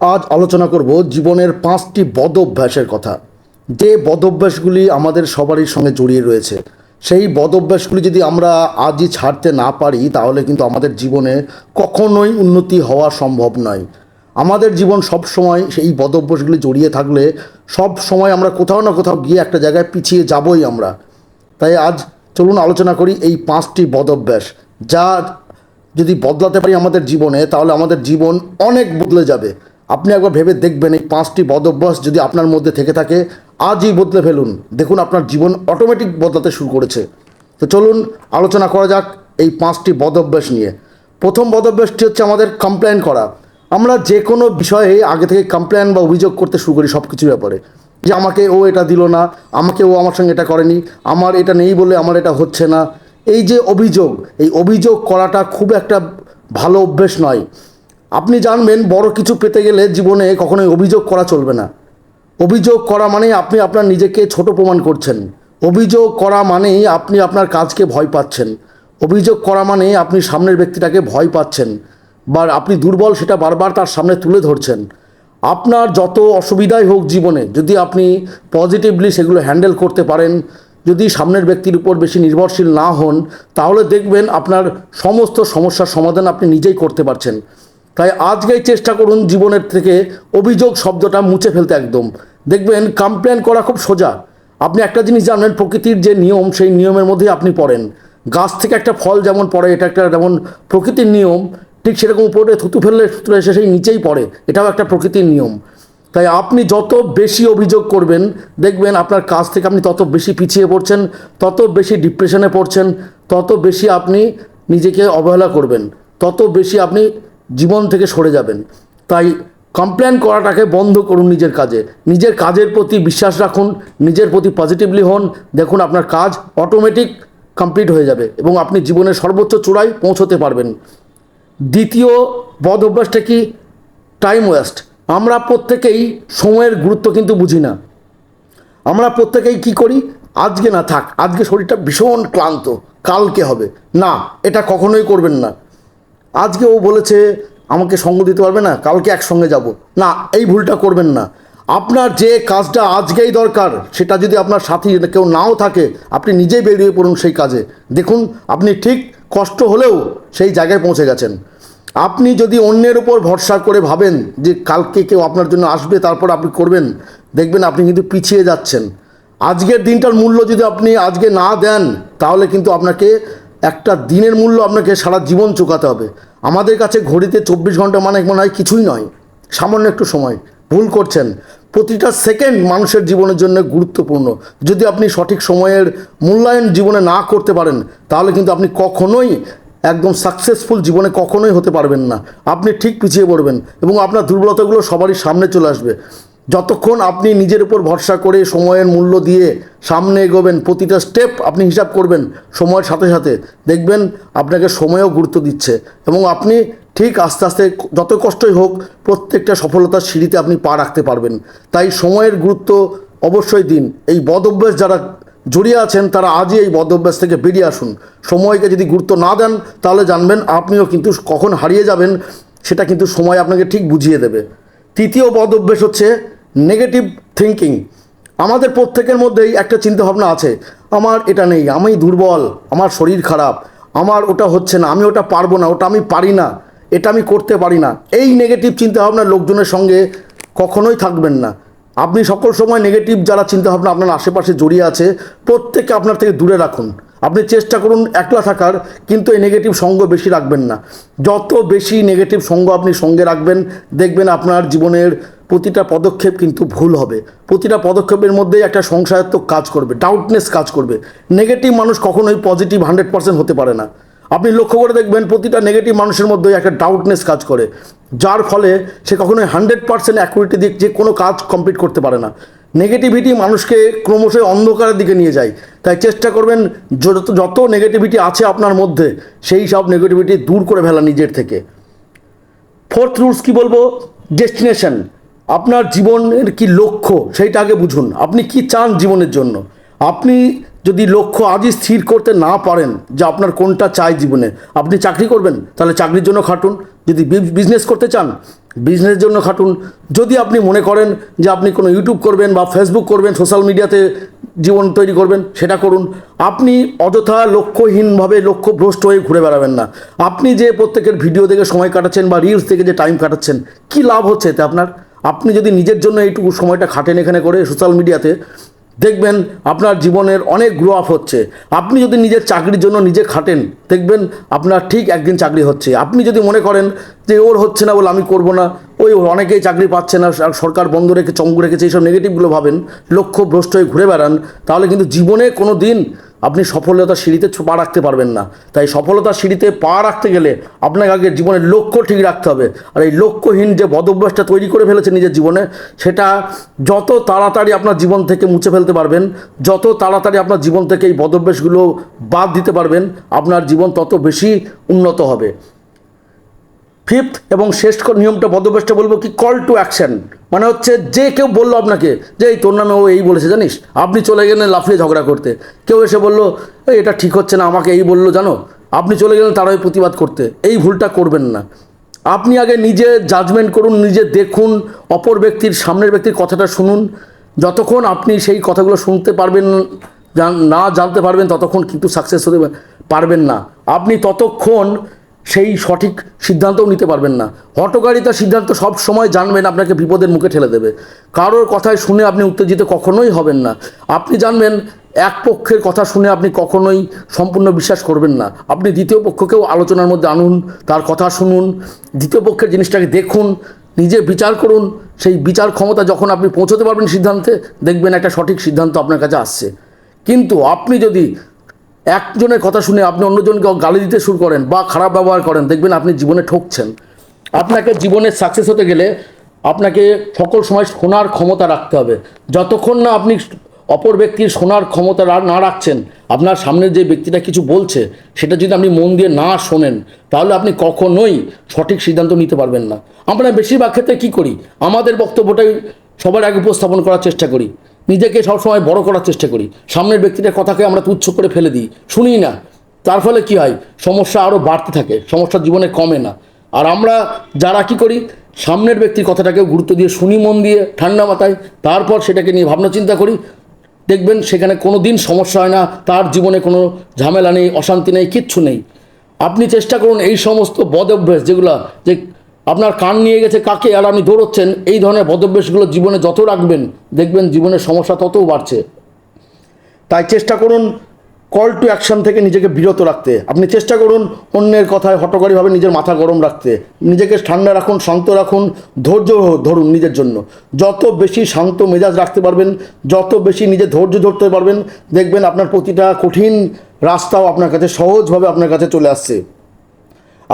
আজ আলোচনা করব জীবনের পাঁচটি বদ অভ্যাসের কথা। যে বদ অভ্যাসগুলি আমাদের সবারই সঙ্গে জড়িয়ে রয়েছে, সেই বদ অভ্যাসগুলি যদি আমরা আজই ছাড়তে না পারি, তাহলে কিন্তু আমাদের জীবনে কখনোই উন্নতি হওয়া সম্ভব নয়। আমাদের জীবন সব সময় সেই বদ অভ্যাসগুলি জড়িয়ে থাকলে সব সময় আমরা কোথাও না কোথাও গিয়ে একটা জায়গায় পিছিয়ে যাবই আমরা। তাই আজ চলুন আলোচনা করি এই পাঁচটি বদ অভ্যাস যা যদি বদলাতে পারি আমাদের জীবনে, তাহলে আমাদের জীবন অনেক বদলে যাবে। আপনি একবার ভেবে দেখবেন এই পাঁচটি বদ অভ্যাস যদি আপনার মধ্যে থেকে থাকে, আজই বদলে ফেলুন। দেখুন আপনার জীবন অটোমেটিক বদলাতে শুরু করেছে। তো চলুন, আলোচনা করা যাক এই পাঁচটি বদ অভ্যাস নিয়ে। প্রথম বদ অভ্যাসটি হচ্ছে আমাদের কমপ্লেন করা। আমরা যে কোনো বিষয়ে আগে থেকে কমপ্লেন বা অভিযোগ করতে শুরু করি সব কিছুর ব্যাপারে। যে আমাকে ও এটা দিল না, আমাকে ও আমার সঙ্গে এটা করেনি, আমার এটা নেই বলে আমার এটা হচ্ছে না। এই যে অভিযোগ, এই অভিযোগ করাটা খুব একটা ভালো অভ্যেস নয়। আপনি জানবেন বড় কিছু পেতে গেলে জীবনে কখনোই অভিযোগ করা চলবে না। অভিযোগ করা মানেই আপনি আপনার নিজেকে ছোট প্রমাণ করছেন। অভিযোগ করা মানেই আপনি আপনার কাজকে ভয় পাচ্ছেন। অভিযোগ করা মানে আপনি সামনের ব্যক্তিটাকে ভয় পাচ্ছেন বা আপনি দুর্বল সেটা বারবার তার সামনে তুলে ধরছেন। আপনার যত অসুবিধাই হোক জীবনে যদি আপনি পজিটিভলি সেগুলো হ্যান্ডেল করতে পারেন, যদি সামনের ব্যক্তির উপর বেশি নির্ভরশীল না হন, তাহলে দেখবেন আপনার সমস্ত সমস্যার সমাধান আপনি নিজেই করতে পারছেন। তাই আজকেই চেষ্টা করুন জীবনের থেকে অভিযোগ শব্দটা মুছে ফেলতে একদম। দেখবেন কমপ্লেন করা খুব সোজা। আপনি একটা জিনিস জানবেন প্রকৃতির যে নিয়ম, সেই নিয়মের মধ্যেই আপনি পড়েন। গাছ থেকে একটা ফল যেমন পড়ে, এটা একটা যেমন প্রকৃতির নিয়ম, ঠিক সেরকম উপরে থুতু ফেললে থুতু এসে সেই নিচেই পড়ে। এটাও একটা প্রকৃতির নিয়ম। তাই আপনি যত বেশি অভিযোগ করবেন, দেখবেন আপনার কাজ থেকে আপনি তত বেশি পিছিয়ে পড়ছেন, তত বেশি ডিপ্রেশনে পড়ছেন, তত বেশি আপনি নিজেকে অবহেলা করবেন, তত বেশি আপনি জীবন থেকে সরে যাবেন। তাই কমপ্লেন করাটাকে বন্ধ করুন নিজের কাজে। নিজের কাজের প্রতি বিশ্বাস রাখুন, নিজের প্রতি পজিটিভলি হন। দেখুন আপনার কাজ অটোমেটিক কমপ্লিট হয়ে যাবে এবং আপনি জীবনের সর্বোচ্চ চূড়ায় পৌঁছতে পারবেন। দ্বিতীয় বদ অভ্যাসটা কি? টাইম ওয়েস্ট আমরা প্রত্যেকেই সময়ের গুরুত্ব কিন্তু বুঝি না। আমরা প্রত্যেকেই কি করি? আজকে না থাক, আজকে শরীরটা ভীষণ ক্লান্ত, কালকে হবে। না, এটা কখনোই করবেন না। আজকে ও বলেছে, আমাকে সঙ্গ দিতে পারবে না, কালকে একসঙ্গে যাব। না, এই ভুলটা করবেন না। আপনার যে কাজটা আজকেই দরকার, সেটা যদি আপনার সাথী কেউ নাও থাকে, আপনি নিজেই বেরিয়ে পড়ুন সেই কাজে। দেখুন, আপনি ঠিক কষ্ট হলেও সেই জায়গায় পৌঁছে গেছেন। আপনি যদি অন্যের উপর ভরসা করে ভাবেন যে কালকে কেউ আপনার জন্য আসবে, তারপর আপনি করবেন, দেখবেন আপনি কিন্তু পিছিয়ে যাচ্ছেন। আজকের দিনটার মূল্য যদি আপনি আজকে না দেন, তাহলে কিন্তু আপনাকে একটা দিনের মূল্য আপনাকে সারা জীবন চুকাতে হবে। আমাদের কাছে ঘড়িতে চব্বিশ ঘণ্টা মানে মনে হয় কিছুই নয়। সামান্য একটু সময়। ভুল করছেন। প্রতিটা সেকেন্ড মানুষের জীবনের জন্য গুরুত্বপূর্ণ। যদি আপনি সঠিক সময়ের মূল্যায়ন জীবনে না করতে পারেন, তাহলে কিন্তু আপনি কখনোই একদম সাকসেসফুল জীবনে কখনোই হতে পারবেন না। আপনি ঠিক পিছিয়ে পড়বেন এবং আপনার দুর্বলতাগুলো সবারই সামনে চলে আসবে। যতক্ষণ আপনি নিজের উপর ভরসা করে সময়ের মূল্য দিয়ে সামনে এগোবেন, প্রতিটা স্টেপ আপনি হিসাব করবেন সময়ের সাথে সাথে। দেখবেন আপনাকে সময়ও গুরুত্ব দিচ্ছে এবং আপনি ঠিক আস্তে আস্তে যত কষ্টই হোক প্রত্যেকটা সফলতার সিঁড়িতে আপনি পা রাখতে পারবেন। তাই সময়ের গুরুত্ব অবশ্যই দিন। এই বদ অভ্যাস যারা জড়িয়ে আছেন, তারা আজই এই বদ অভ্যাস থেকে বেরিয়ে আসুন। সময়কে যদি গুরুত্ব না দেন, তাহলে জানবেন আপনিও কিন্তু কখন হারিয়ে যাবেন, সেটা কিন্তু সময় আপনাকে ঠিক বুঝিয়ে দেবে। তৃতীয় পদ অভ্যেস হচ্ছে নেগেটিভ থিঙ্কিং আমাদের প্রত্যেকের মধ্যেই একটা চিন্তাভাবনা আছে, আমার এটা নেই, আমি দুর্বল, আমার শরীর খারাপ, আমার ওটা হচ্ছে না, আমি ওটা পারব না, ওটা আমি পারি না, এটা আমি করতে পারি না। এই নেগেটিভ চিন্তাভাবনা লোকজনের সঙ্গে কখনোই থাকবেন না। আপনি সকল সময় নেগেটিভ যারা চিন্তাভাবনা আপনার আশেপাশে জড়িয়ে আছে, প্রত্যেককে আপনার থেকে দূরে রাখুন। আপনি চেষ্টা করুন একলা থাকার, কিন্তু এই নেগেটিভ সঙ্গ বেশি রাখবেন না। যত বেশি নেগেটিভ সঙ্গ আপনি সঙ্গে রাখবেন, দেখবেন আপনার জীবনের প্রতিটা পদক্ষেপ কিন্তু ভুল হবে। প্রতিটা পদক্ষেপের মধ্যেই একটা সংশয়াত্মক কাজ করবে ডাউটনেস কাজ করবে। নেগেটিভ মানুষ কখনোই পজিটিভ হান্ড্রেড পার্সেন্ট হতে পারে না। আপনি লক্ষ্য করে দেখবেন প্রতিটা নেগেটিভ মানুষের মধ্যেই একটা ডাউটনেস কাজ করে, যার ফলে সে কখনোই হান্ড্রেড পার্সেন্ট অ্যাকুরেটি দিয়ে যে কোনো কাজ কমপ্লিট করতে পারে না। নেগেটিভিটি মানুষকে ক্রমশ অন্ধকারের দিকে নিয়ে যায়। তাই চেষ্টা করবেন যত যত নেগেটিভিটি আছে আপনার মধ্যে, সেই সব নেগেটিভিটি দূর করে ফেলা নিজের থেকে। ফোর্থ রুলস কি বলব? ডেস্টিনেশন আপনার জীবনের কি লক্ষ্য, সেইটা আগে বুঝুন। আপনি কি চান জীবনের জন্য? আপনি যদি লক্ষ্য আজই স্থির করতে না পারেন যে আপনার কোনটা চাই জীবনে, আপনি চাকরি করবেন, তাহলে চাকরির জন্য খাটুন। যদি বিজনেস করতে চান বিজনেসের জন্য খাটুন। যদি আপনি মনে করেন যে আপনি কোনো ইউটিউব করবেন বা ফেসবুক করবেন সোশ্যাল মিডিয়াতে জীবন তৈরি করবেন, সেটা করুন। আপনি অযথা লক্ষ্যহীনভাবে লক্ষ্যভ্রষ্ট হয়ে ঘুরে বেড়াবেন না। আপনি যে প্রত্যেকের ভিডিও দেখে সময় কাটাচ্ছেন বা রিলস থেকে যে টাইম কাটাচ্ছেন, কী লাভ হচ্ছে এতে আপনার? আপনি যদি নিজের জন্য এইটুকু সময়টা খাটেন এখানে করে সোশ্যাল মিডিয়াতে দেখবেন আপনার জীবনের অনেক গ্রো আপ হচ্ছে। আপনি যদি নিজের চাকরির জন্য নিজে খাটেন, দেখবেন আপনার ঠিক একদিন চাকরি হচ্ছে। আপনি যদি মনে করেন যে ওর হচ্ছে না বলে আমি করব না, ওই অনেকেই চাকরি পাচ্ছে না সরকার বন্ধ রেখে, চমক রেখেছে, এইসব নেগেটিভগুলো ভাবেন লক্ষ্য ভ্রষ্ট হয়ে ঘুরে বেড়ান, তাহলে কিন্তু জীবনে কোনো দিন আপনি সফলতার সিঁড়িতে পা রাখতে পারবেন না। তাই সফলতার সিঁড়িতে পা রাখতে গেলে আপনাকে আগে জীবনের লক্ষ্য ঠিক রাখতে হবে। আর এই লক্ষ্যহীন যে বদভ্যাসটা তৈরি করে ফেলেছে নিজের জীবনে, সেটা যত তাড়াতাড়ি আপনার জীবন থেকে মুছে ফেলতে পারবেন, যত তাড়াতাড়ি আপনার জীবন থেকে এই বদভ্যাসগুলো বাদ দিতে পারবেন, আপনার জীবন তত বেশি উন্নত হবে। ফিফথ এবং শেষ নিয়মটা বদভ্যাসটা বলব কি কল টু অ্যাকশন মানে হচ্ছে যে কেউ বলল আপনাকে, যে এই তোর নামে ও এই বলেছে, জানিস? আপনি চলে গেলেন লাফিয়ে ঝগড়া করতে। কেউ এসে বলল এটা ঠিক হচ্ছে না, আমাকে এই বলল, জানো? আপনি চলে গেলেন তারাই প্রতিবাদ করতে। এই ভুলটা করবেন না। আপনি আগে নিজে জাজমেন্ট করুন, নিজে দেখুন, অপর ব্যক্তির, সামনের ব্যক্তির কথাটা শুনুন। যতক্ষণ আপনি সেই কথাগুলো শুনতে পারবেন না জানতে পারবেন, ততক্ষণ কিন্তু সাকসেস হতে পারবেন না। আপনি ততক্ষণ সেই সঠিক সিদ্ধান্তও নিতে পারবেন না। হটকারিতার সিদ্ধান্ত সব সময় জানবেন, আপনাকে বিপদের মুখে ঠেলে দেবে। কারোর কথায় শুনে আপনি উত্তেজিত কখনোই হবেন না। আপনি জানবেন, এক পক্ষের কথা শুনে আপনি কখনোই সম্পূর্ণ বিশ্বাস করবেন না। আপনি দ্বিতীয় পক্ষকেও আলোচনার মধ্যে আনুন, তার কথা শুনুন, দ্বিতীয় পক্ষের জিনিসটাকে দেখুন, নিজে বিচার করুন। সেই বিচার ক্ষমতা যখন আপনি পৌঁছতে পারবেন সিদ্ধান্তে, দেখবেন একটা সঠিক সিদ্ধান্ত আপনার কাছে আসছে। কিন্তু আপনি যদি একজনের কথা শুনে আপনি অন্যজনকে গালি দিতে শুরু করেন বা খারাপ ব্যবহার করেন, দেখবেন আপনি জীবনে ঠকছেন। আপনাকে জীবনে সাকসেস হতে গেলে আপনাকে সকল সময় শোনার ক্ষমতা রাখতে হবে। যতক্ষণ না আপনি অপর ব্যক্তির শোনার ক্ষমতা না রাখছেন, আপনার সামনে যে ব্যক্তিটা কিছু বলছে, সেটা যদি আপনি মন দিয়ে না শোনেন, তাহলে আপনি কখনোই সঠিক সিদ্ধান্ত নিতে পারবেন না। আমরা বেশিরভাগ ক্ষেত্রে কী করি? আমাদের বক্তব্যটাই সবার আগে উপস্থাপন করার চেষ্টা করি। নিজেকে সবসময় বড় করার চেষ্টা করি। সামনের ব্যক্তিটার কথাকে আমরা তুচ্ছ করে ফেলে দিই। শুনি না। তার ফলে কি হয়? সমস্যা আরও বাড়তে থাকে। সমস্যা জীবনে কমে না। আর আমরা যারা কি করি? সামনের ব্যক্তির কথাটাকেও গুরুত্ব দিয়ে শুনি, মন দিয়ে, ঠান্ডা মাথায়, তারপর সেটাকে নিয়ে ভাবনা চিন্তা করি। দেখবেন সেখানে কোনো দিন সমস্যা হয় না। তার জীবনে কোনো ঝামেলা নেই, অশান্তি নেই, কিচ্ছু নেই। আপনি চেষ্টা করুন এই সমস্ত বদ অভ্যেস যেগুলো যে আপনার কান নিয়ে গেছে, কাকে? আর আপনি দৌড়চ্ছেন, এই ধরনের বদভ্যাসগুলো জীবনে যত রাখবেন, দেখবেন জীবনের সমস্যা ততও বাড়ছে। তাই চেষ্টা করুন কল টু অ্যাকশন থেকে নিজেকে বিরত রাখতে। আপনি চেষ্টা করুন অন্যের কথায় হটকারিভাবে নিজের মাথা গরম রাখতে। নিজেকে ঠান্ডা রাখুন, শান্ত রাখুন, ধৈর্য ধরুন নিজের জন্য। যত বেশি শান্ত মেজাজ রাখতে পারবেন, যত বেশি নিজে ধৈর্য ধরতে পারবেন, দেখবেন আপনার প্রতিটা কঠিন রাস্তাও আপনার কাছে সহজভাবে আপনার কাছে চলে আসছে।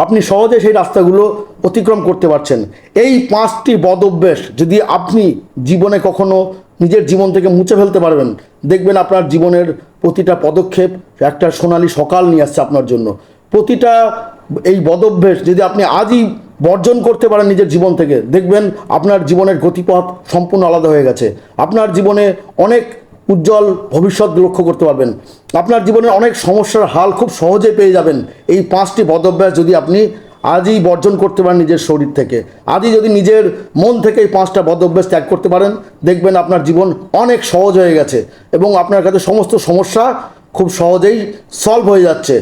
আপনি সহজে সেই রাস্তাগুলো অতিক্রম করতে পারছেন। এই পাঁচটি বদ অভ্যেস যদি আপনি জীবনে কখনো নিজের জীবন থেকে মুছে ফেলতে পারবেন, দেখবেন আপনার জীবনের প্রতিটা পদক্ষেপ একটা সোনালি সকাল নিয়ে আসছে আপনার জন্য। প্রতিটা এই বদ অভ্যেস যদি আপনি আজই বর্জন করতে পারেন নিজের জীবন থেকে, দেখবেন আপনার জীবনের গতিপথ সম্পূর্ণ আলাদা হয়ে গেছে। আপনার জীবনে অনেক উজ্জ্বল ভবিষ্যৎ লক্ষ্য করতে পারবেন। আপনার জীবনের অনেক সমস্যার হাল খুব সহজে পেয়ে যাবেন। এই পাঁচটি বদভ্যাস যদি আপনি আজই বর্জন করতে পারেন নিজের শরীর থেকে। আজই যদি নিজের মন থেকে এই পাঁচটা বদভ্যাস ত্যাগ করতে পারেন, দেখবেন আপনার জীবন অনেক সহজ হয়ে গেছে এবং আপনার কাছে সমস্ত সমস্যা খুব সহজেই সলভ হয়ে যাচ্ছে।